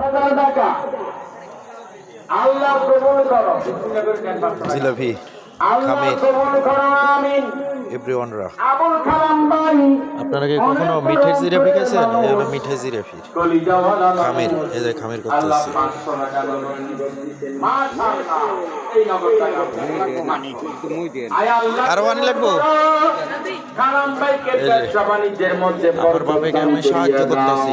হাজার টাকা। আল্লাহ কবুল করো। জিলাপি আল্লাহ খামির। কবুল করো আমিন। এভরিওয়ানরা আবুল কালাম ভাই। আপনারা কি কখনো মিঠের জিরাফি খেয়েছেন এই হলো মিঠে জিরাফির কলিজাওয়ালা খামির এই যে খামির আল্লাহ আরও পানি লাগবো? আমার বাবাকে আমি সাহায্য করতাছি।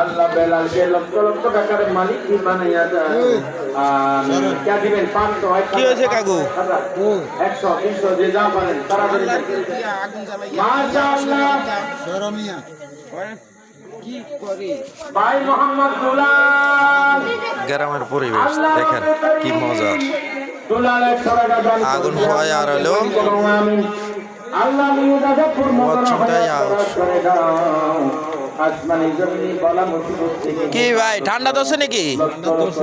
আল্লাহ বেলালকে লক্ষ লক্ষ টাকার মালিক কি বানাইয়া দেয়। আমিন কে দিবেন? পাঁচশো কি হয়েছে কাকু? একশো তিনশো যে যা পারেন তাড়াতাড়ি মাশাআল্লাহ। ভাই মোহাম্মদ দুলাল। গ্রামের পরিবেশ দেখেন কি মজা। দান। আগুন হয় আর হলো। আল্লাহ নিয়ে করে দাও। কি? ভাই ঠান্ডা দোষে নাকি? লক্ষ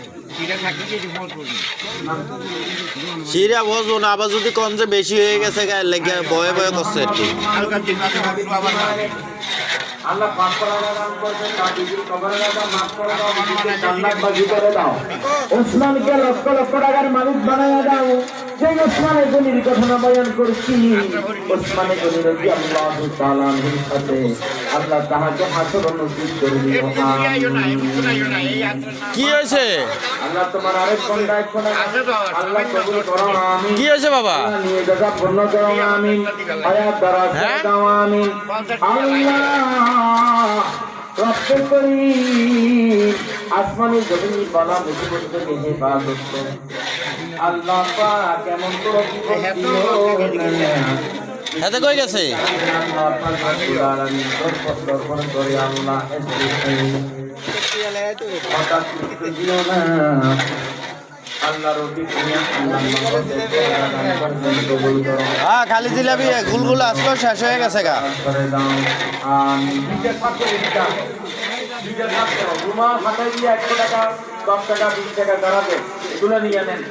করি সিরা বসবো না আবার যদি কম যে বেশি হয়ে গেছে গায়ে লেগে বয়ে বয়ে করছে আর কি। আল্লাহ পাক করার দান করবে মাফ করে দাও মানুষকে জান্নাত বাজি করে দাও। ওসমানকে লক্ষ লক্ষ টাকার মালিক বানায়া দাও। সেই ওসমানের গনির কথা বয়ান করছি। ওসমানের গনির রাজি আল্লাহ তাআলা সাথে। আল্লাহ তাহাকে হাসর নসিব করে দিও আইও না আমিন। এমন আইও না এই আত্মা কি হয়েছে? আল্লাহ তোমার আরেক ঘণ্টা এক আল্লাহ কবুল করো আমিন। কি হয়েছে বাবা? নিয়ে দাদা পূর্ণ করো আমিন। হায়াত দ্বারা হ্যাঁ? দাও আমিন। আল্লাহ রক্ষে করি আসমানি জমিনি বালা মুসিবত থেকে হেফাজত করো। আল্লাহ পাক হাতে কই গেছে? হ্যাঁ খালি জিলাপি গুলগুলা আজকে শেষ হয়ে গেছে গা। রুমা হাতে দিয়ে একশো টাকা দশ টাকা বিশ টাকা দাঁড়াবে এগুলো নিয়ে নেন